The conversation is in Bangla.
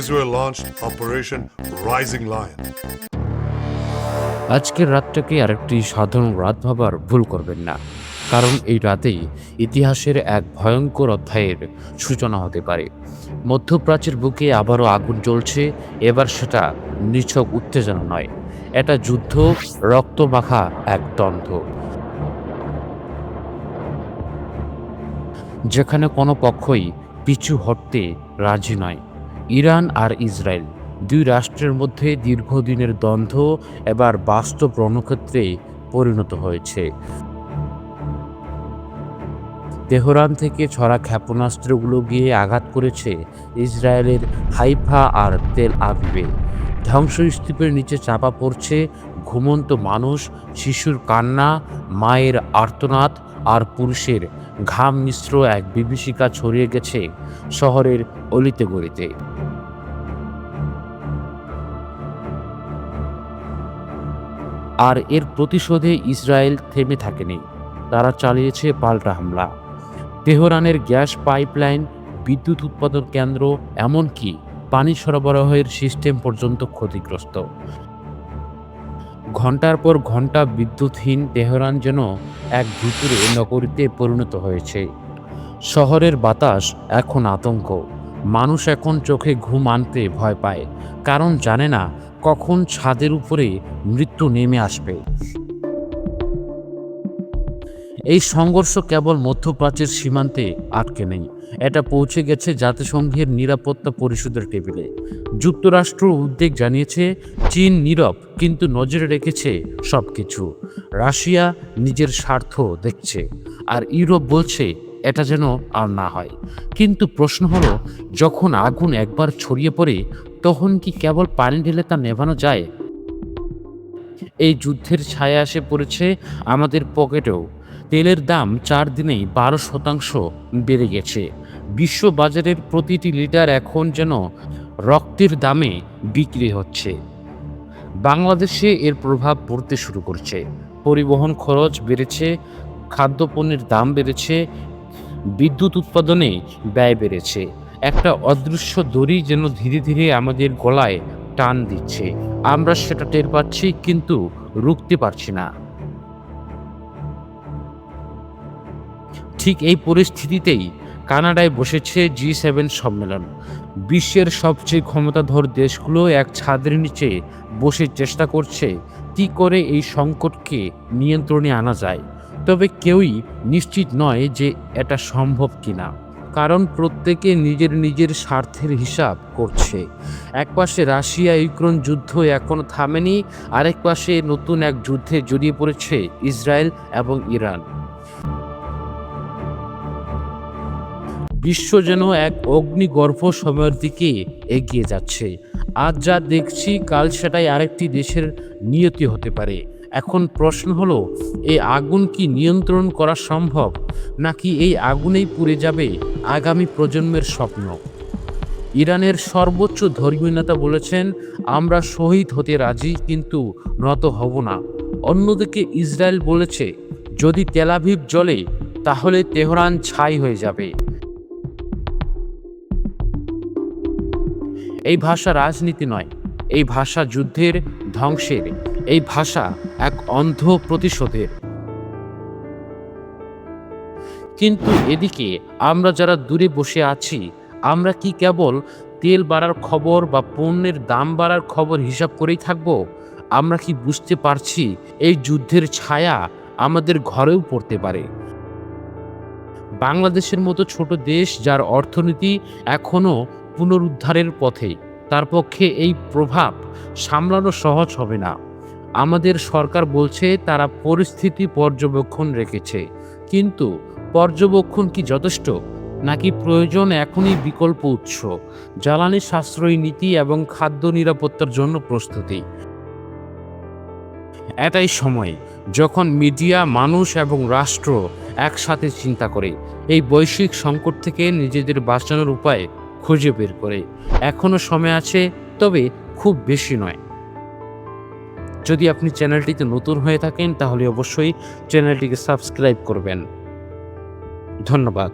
Israel launched Operation Rising Lion. আজকের রাতটাকে আরেকটি সাধারণ রাত ভাবার ভুল করবেন না, কারণ এই রাতেই ইতিহাসের এক ভয়ঙ্কর অধ্যায়ের সূচনা হতে পারে। মধ্যপ্রাচ্যের বুকে আবারও আগুন জ্বলছে, এবার সেটা নিছক উত্তেজনা নয়। এটা যুদ্ধ, রক্তমাখা, এক দ্বন্দ্ব। যেখানে কোনো পক্ষই পিছু হটতে রাজি নয়। ইরান আর ইসরায়েল, দুই রাষ্ট্রের মধ্যে দীর্ঘদিনের দ্বন্দ্ব এবার বাস্তব রণক্ষেত্রে পরিণত হয়েছে। তেহরান থেকে ছড়া ক্ষেপণাস্ত্রগুলো গিয়ে আঘাত করেছে ইসরায়েলের হাইফা আর তেল আবিবে। ধ্বংসস্তূপের নিচে চাপা পড়ছে ঘুমন্ত মানুষ, শিশুর কান্না, মায়ের আর্তনাদ আর পুরুষের ঘাম মিশ্র এক বিভীষিকা ছড়িয়ে গেছে শহরের অলিতে গলিতে। আর এর প্রতিশোধে ইসরায়েল থেমে থাকেনি। তারা চালিয়েছে পাল্টা হামলা। তেহরানের গ্যাস পাইপলাইন, বিদ্যুৎ উৎপাদন কেন্দ্র, এমনকি পানি সরবরাহের সিস্টেম পর্যন্ত ক্ষতিগ্রস্ত। ঘণ্টার পর ঘণ্টা বিদ্যুৎহীন তেহরান যেন এক ভিতরে নগরীতে পরিণত হয়েছে। শহরের বাতাস এখন আতঙ্ক। মানুষ এখন চোখে ঘুম আনতে ভয় পায়, কারণ জানে না কখন ছাদের উপরে মৃত্যু নেমে আসবে। এই সংঘর্ষ কেবল মধ্যপ্রাচ্যের সীমান্তে আটকে নেই এটা পৌঁছে গেছে জাতিসংঘের নিরাপত্তা পরিষদের টেবিলে। যুক্তরাষ্ট্র উদ্বেগ জানিয়েছে, চীন নীরব কিন্তু নজরে রেখেছে সব কিছু রাশিয়া নিজের স্বার্থ দেখছে, আর ইউরোপ বলছে এটা যেন আর না হয়। কিন্তু প্রশ্ন হলো, যখন আগুন একবার ছড়িয়ে পড়ে, তখন কি কেবল পানি ঢেলে তা নেভানো যায়? এই যুদ্ধের ছায়া এসে পড়েছে আমাদের পকেটেও। তেলের দাম চার দিনেই বারো শতাংশ বেড়ে গেছে। বিশ্ব বাজারের প্রতিটি লিটার এখন যেন রক্তের দামে বিক্রি হচ্ছে। বাংলাদেশে এর প্রভাব পড়তে শুরু করছে। পরিবহন খরচ বেড়েছে, খাদ্যপণ্যের দাম বেড়েছে, বিদ্যুৎ উৎপাদনে ব্যয় বেড়েছে। একটা অদৃশ্য দড়ি যেন ধীরে ধীরে আমাদের গলায় টান দিচ্ছে। আমরা সেটা টের পাচ্ছি কিন্তু রুখতে পারছি না। ঠিক এই পরিস্থিতিতেই কানাডায় বসেছে জি সেভেন সম্মেলন। বিশ্বের সবচেয়ে ক্ষমতাধর দেশগুলো এক ছাদের নিচে বসে চেষ্টা করছে কি করে এই সংকটকে নিয়ন্ত্রণে আনা যায়। তবে কেউই নিশ্চিত নয় যে এটা সম্ভব কিনা। কারণ প্রত্যেকে নিজের নিজের স্বার্থের হিসাব করছে। এক পাশে রাশিয়া ইউক্রেন যুদ্ধ এখনও থামেনি, আরেক পাশে নতুন এক যুদ্ধে জড়িয়ে পড়েছে ইসরায়েল এবং ইরান। বিশ্ব যেন এক অগ্নিগর্ভ সময়ের দিকে এগিয়ে যাচ্ছে। আজ যা দেখছি, কাল সেটাই আরেকটি দেশের নিয়তি হতে পারে। এখন প্রশ্ন হলো এই আগুন কি নিয়ন্ত্রণ করা সম্ভব, নাকি এই আগুনেই পুড়ে যাবে আগামী প্রজন্মের স্বপ্ন? ইরানের সর্বোচ্চ ধর্মীয় নেতা বলেছেন, আমরা শহীদ হতে রাজি, কিন্তু নত হব না। অন্যদিকে ইসরায়েল বলেছে, যদি তেলাভিভ জ্বলে, তাহলে তেহরান ছাই হয়ে যাবে। এই ভাষা রাজনীতি নয়, এই ভাষা যুদ্ধের ধ্বংসের, এই ভাষা এক অন্ধ প্রতিশোধের। কিন্তু এদিকে আমরা যারা দূরে বসে আছি, আমরা কি কেবল তেল বাড়ার খবর বা পণ্যের দাম বাড়ার খবর হিসাব করেই থাকব? আমরা কি বুঝতে পারছি এই যুদ্ধের ছায়া আমাদের ঘরেও পড়তে পারে? বাংলাদেশের মতো ছোট দেশ যার অর্থনীতি এখনও পুনরুদ্ধারের পথে, তার পক্ষে এই প্রভাব সামলানো সহজ হবে না। আমাদের সরকার বলছে, তারা পরিস্থিতি পর্যবেক্ষণ রেখেছে। কিন্তু পর্যবেক্ষণ কি যথেষ্ট? নাকি প্রয়োজন এখনই বিকল্প উৎস? জ্বালানি সাশ্রয়ী নীতি এবং খাদ্য নিরাপত্তার জন্য প্রস্তুতি। এটাই সময় যখন মিডিয়া, মানুষ এবং রাষ্ট্র একসাথে চিন্তা করে। এই বৈশ্বিক সংকট থেকে নিজেদের বাঁচানোর উপায় খুঁজে বের করে। এখনও সময় আছে, তবে খুব বেশি নয়। যদি আপনি চ্যানেলটিতে নতুন হয়ে থাকেন, তাহলে অবশ্যই চ্যানেলটিকে সাবস্ক্রাইব করবেন। ধন্যবাদ।